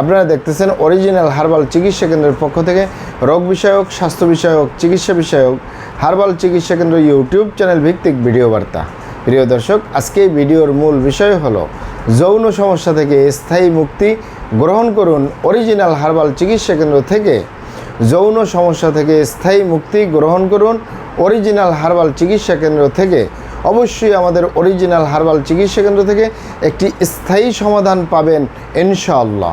আপনারা দেখতেছেন original herbal চিকিৎসা কেন্দ্রের পক্ষ থেকে রোগ বিষয়ক, স্বাস্থ্য বিষয়ক, চিকিৎসা বিষয়ক হার্বাল চিকিৎসা কেন্দ্র ইউটিউব চ্যানেল ভিত্তিক ভিডিও বার্তা। প্রিয় দর্শক, আজকে ভিডিওর মূল বিষয় হলো যৌন সমস্যা থেকে স্থায়ী মুক্তি গ্রহণ করুন অরিজিনাল হার্বাল চিকিৎসা কেন্দ্র থেকে। যৌন সমস্যা থেকে স্থায়ী মুক্তি গ্রহণ করুন অরিজিনাল হার্বাল চিকিৎসা কেন্দ্র থেকে। অবশ্যই আমাদের অরিজিনাল হার্বাল চিকিৎসা কেন্দ্র থেকে একটি স্থায়ী সমাধান পাবেন ইনশাআল্লাহ।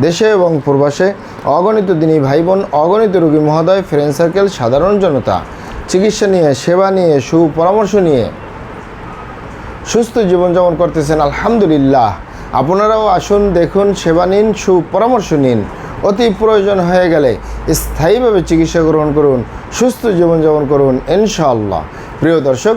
দেশে এবং প্রবাসে অগণিত দিনী ভাই বোন অগণিত রোগী মহোদয় ফ্রেন্ড সার্কেল সাধারণ জনতা। চিকিৎসা নিয়ে, সেবা নিয়ে, সুপরামর্শ নিয়ে সুস্থ জীবনযাপন করতেছেন, আলহামদুলিল্লাহ। আপনারাও আসুন, দেখুন, সেবা নিন, সুপরামর্শ নিন। অতি প্রয়োজন হয়ে গেলে স্থায়ীভাবে চিকিৎসা গ্রহণ করুন, সুস্থ জীবনযাপন করুন, ইনশাআল্লাহ। প্রিয় দর্শক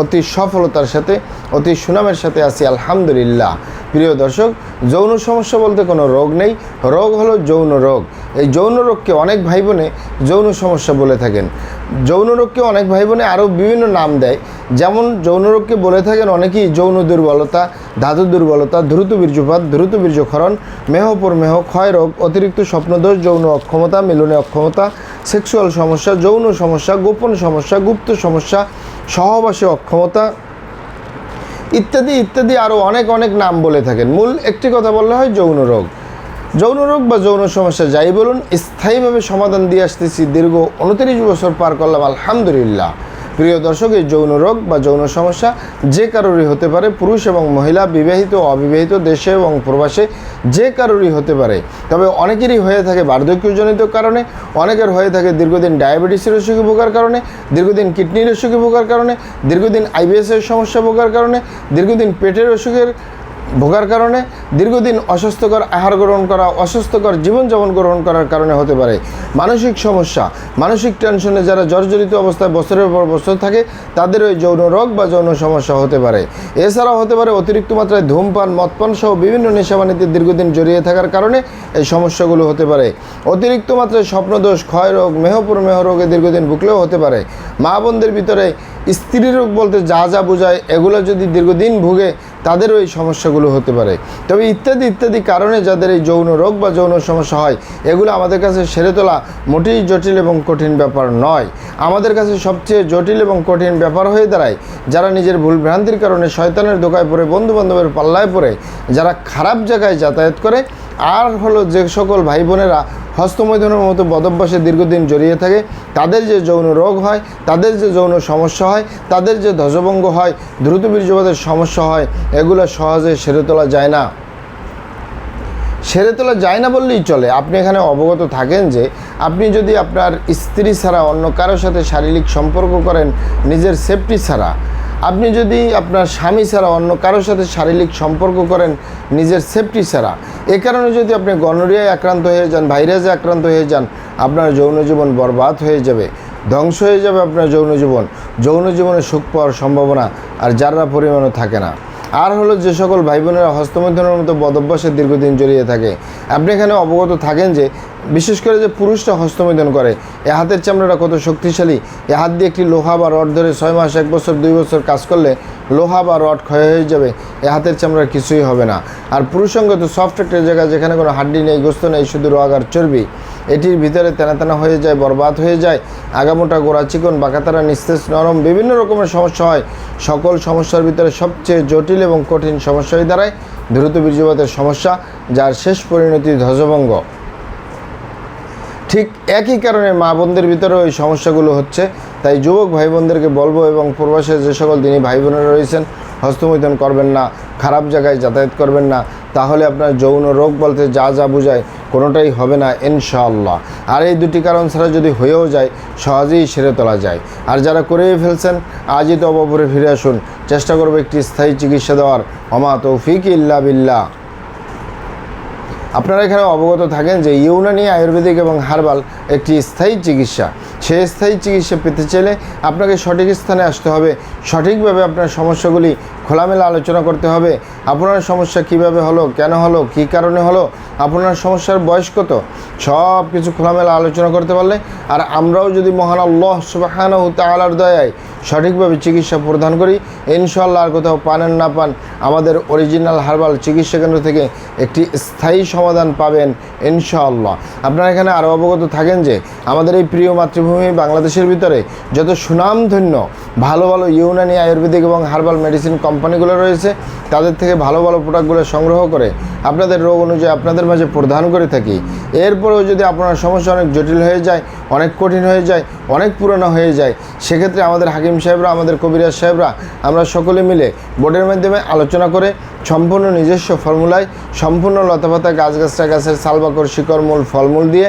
অতি সফলতার সাথে, অতি সুনামের সাথে আছি, আলহামদুলিল্লাহ। প্রিয় দর্শক, যৌন সমস্যা বলতে কোনো রোগ নেই। রোগ হলো যৌন রোগ। এই যৌন রোগকে অনেক ভাই বোনে যৌন সমস্যা বলে থাকেন। যৌন রোগকে অনেক ভাই বোনে আরও বিভিন্ন নাম দেয়। যেমন যৌন রোগকে বলে থাকেন অনেকেই যৌন দুর্বলতা, ধাতু দুর্বলতা, দ্রুত বীর্যপাত, দ্রুত বীর্যক্ষরণ মেহপর মেহ, ক্ষয় রোগ, অতিরিক্ত স্বপ্নদোষ, যৌন অক্ষমতা, মিলনে অক্ষমতা, সেক্সুয়াল সমস্যা, যৌন সমস্যা, গোপন সমস্যা, গুপ্ত সমস্যা সহবাসে অক্ষমতা, ইত্যাদি ইত্যাদি আরও অনেক অনেক নাম বলে থাকেন। মূল একটি কথা বললে হয় যৌন রোগ। যৌন রোগ বা যৌন সমস্যা যাই বলুন, স্থায়ীভাবে সমাধান দিয়ে আসতেছি দীর্ঘ উনত্রিশ বছর পার করলাম, আলহামদুলিল্লাহ। প্রিয় দর্শক, এই যৌন রোগ বা যৌন সমস্যা যে কারোরই হতে পারে, পুরুষ এবং মহিলা, বিবাহিত অবিবাহিত, দেশে এবং প্রবাসে যে কারোরই হতে পারে। তবে অনেকেরই হয়ে থাকে বার্ধক্যজনিত কারণে, অনেকের হয়ে থাকে দীর্ঘদিন ডায়াবেটিসের অসুখে ভোগার কারণে, দীর্ঘদিন কিডনির অসুখে ভোগার কারণে, দীর্ঘদিন আইবিএসের সমস্যা ভোগার কারণে, দীর্ঘদিন পেটের অসুখের ভোগার কারণে দীর্ঘদিন অস্বাস্থ্যকর আহার গ্রহণ করা, অস্বাস্থ্যকর জীবনযাপন গ্রহণ করার কারণে হতে পারে। মানসিক সমস্যা, মানসিক টেনশনে যারা জর্জরিত অবস্থায় বছরের পর বছর থাকে, তাদের ওই যৌন রোগ বা যৌন সমস্যা হতে পারে। এছাড়াও হতে পারে অতিরিক্ত মাত্রায় ধূমপান, মদপান সহ বিভিন্ন নেশাবানিতে দীর্ঘদিন জড়িয়ে থাকার কারণে এই সমস্যাগুলো হতে পারে। অতিরিক্ত মাত্রায় স্বপ্নদোষ ক্ষয় রোগ মেহপুর মেহ রোগে দীর্ঘদিন ভুগলেও হতে পারে। মা বোনদের ভিতরে স্ত্রী রোগ বলতে যা যা বোঝায়, এগুলো যদি দীর্ঘদিন ভুগে তাদেরও এই সমস্যাগুলো হতে পারে। তবে ইত্যাদি ইত্যাদি কারণে যাদের এই যৌন রোগ বা যৌন সমস্যা হয়, এগুলো আমাদের কাছে সেরে তোলা মোটেই জটিল এবং কঠিন ব্যাপার নয়। আমাদের কাছে সবচেয়ে জটিল এবং কঠিন ব্যাপার হয়ে দাঁড়ায় যারা নিজের ভুলভ্রান্তির কারণে শয়তানের দোকায় পড়ে বন্ধু বান্ধবের পাল্লায় পড়ে, যারা খারাপ জায়গায় যাতায়াত করে, আর হলো যে সকল ভাই বোনেরা হস্তমৈথনের মতো বদভ্যাসে দীর্ঘদিন জড়িয়ে থাকে, তাদের যে যৌন রোগ হয়, তাদের যে যৌন সমস্যা হয়, তাদের যে ধ্বজভঙ্গ হয়, দ্রুত বীর্যপাতের সমস্যা হয় এগুলো সহজে সেরে তোলা যায় না। সেরে তোলা যায় না বললেই চলে। আপনি এখানে অবগত থাকেন যে আপনি যদি আপনার স্ত্রী ছাড়া অন্য কারোর সাথে শারীরিক সম্পর্ক করেন, নিজের সেফটি ছাড়া, আপনি যদি আপনার স্বামী ছাড়া অন্য কারোর সাথে শারীরিক সম্পর্ক করেন, নিজের সেফটি ছাড়া, এ কারণে যদি আপনি গনোরিয়ায় আক্রান্ত হয়ে যান, ভাইরাসে আক্রান্ত হয়ে যান, আপনার যৌন জীবন বরবাদ হয়ে যাবে, ধ্বংস হয়ে যাবে আপনার যৌন জীবন। যৌন জীবনে সুখ পাওয়ার সম্ভাবনা আর যারা পরিমাণও থাকে না। আর হলো যে সকল ভাই বোনেরা হস্তমৈথুনের মতো বদভ্যাসে দীর্ঘদিন জড়িয়ে থাকে। আপনি এখানে অবগত থাকেন যে, বিশেষ করে যে পুরুষরা হস্তমৈথুন করে, এ হাতের চামড়াটা কত শক্তিশালী। এ হাত দিয়ে একটি লোহা বা রড ধরে ছয় মাস, এক বছর, দুই বছর কাজ করলে লোহা বা রড ক্ষয় হয়ে যাবে, এ হাতের চামড়ার কিছুই হবে না। আর পুরুষঙ্গ তো সফট একটা জায়গা যেখানে কোনো হাড্ডি নেই, গোস্ত নেই, শুধু রোগ আর চর্বি, এটির ভিতরে তেনা তেনা হয়ে যায়, বরবাদ হয়ে যায়, আগামোটা গোড়া চিকন বাঁকাতারা নিস্তেজ, নরম, বিভিন্ন রকমের সমস্যা হয়। সকল সমস্যার ভিতরে সবচেয়ে জটিল এবং কঠিন সমস্যাই দাঁড়ায় দ্রুত বীর্যপাতের সমস্যা, যার শেষ পরিণতি ধ্বজভঙ্গ। ঠিক একই কারণে মা বোনদের ভিতরে ওই সমস্যাগুলো হচ্ছে। তাই যুবক ভাই বোনদেরকে বলব এবং প্রবাসে যে সকল দিনী ভাই বোনেরা রয়েছেন, হস্তমৈথন করবেন না, খারাপ জায়গায় যাতায়াত করবেন না তাহলে আপনার যৌন রোগ বলতে যা যা বোঝায় কোনোটাই হবে না, ইনশাআল্লাহ। আর এই দুটি কারণ ছাড়া যদি হয়েও যায়, সহজেই সেরে তোলা যায়। আর যারা করেই ফেলছেন, আজই তো অবপরে ফিরে আসুন। চেষ্টা করব একটি স্থায়ী চিকিৎসা দেওয়ার। অমা তৌফিক ইল্লা বিল্লাহ। আপনারা এখানে অবগত থাকেন যে ইউনানি, আয়ুর্বেদিক এবং হার্বাল একটি স্থায়ী চিকিৎসা। সেই স্থায়ী চিকিৎসা পেতে চাইলে আপনাকে সঠিক স্থানে আসতে হবে। সঠিকভাবে আপনার সমস্যাগুলি খোলামেলা আলোচনা করতে হবে। আপনার সমস্যা কীভাবে হলো, কেন হলো, কী কারণে হলো, আপনার সমস্যার বয়স কত? সব কিছু খোলামেলা আলোচনা করতে পারলে। আর আমরাও যদি মহান আল্লাহ সুবাহানাহু তাআলার দয়ায় সঠিকভাবে চিকিৎসা প্রদান করি ইনশাল্লাহ আর কোথাও পানেন না পান, আমাদের অরিজিনাল হার্বাল চিকিৎসা কেন্দ্র থেকে একটি স্থায়ী সমাধান পাবেন ইনশাআল্লাহ। আপনারা এখানে আরও অবগত থাকেন যে, আমাদের এই প্রিয় মাতৃভূমি বাংলাদেশের ভিতরে যত সুনামধন্য, ভালো ভালো ইউনানি আয়ুর্বেদিক এবং হার্বাল মেডিসিন কোম্পানিগুলো রয়েছে, তাদের থেকে ভালো ভালো প্রোডাক্টগুলো সংগ্রহ করে আপনাদের রোগ অনুযায়ী আপনাদের মাঝে প্রদান করে থাকি। এরপরেও যদি আপনার সমস্যা অনেক জটিল হয়ে যায়, অনেক কঠিন হয়ে যায়, অনেক পুরনো হয়ে যায়, সেক্ষেত্রে আমাদের হাকিম সাহেবরা, আমাদের কবিরাজ সাহেবরা, আমরা সকলে মিলে বোর্ডের মাধ্যমে আলোচনা করে সম্পূর্ণ নিজস্ব ফর্মুলায় সম্পূর্ণ লতাপাতা গাছগাছটা গাছের সালবাকর শিকড় মূল ফলমূল দিয়ে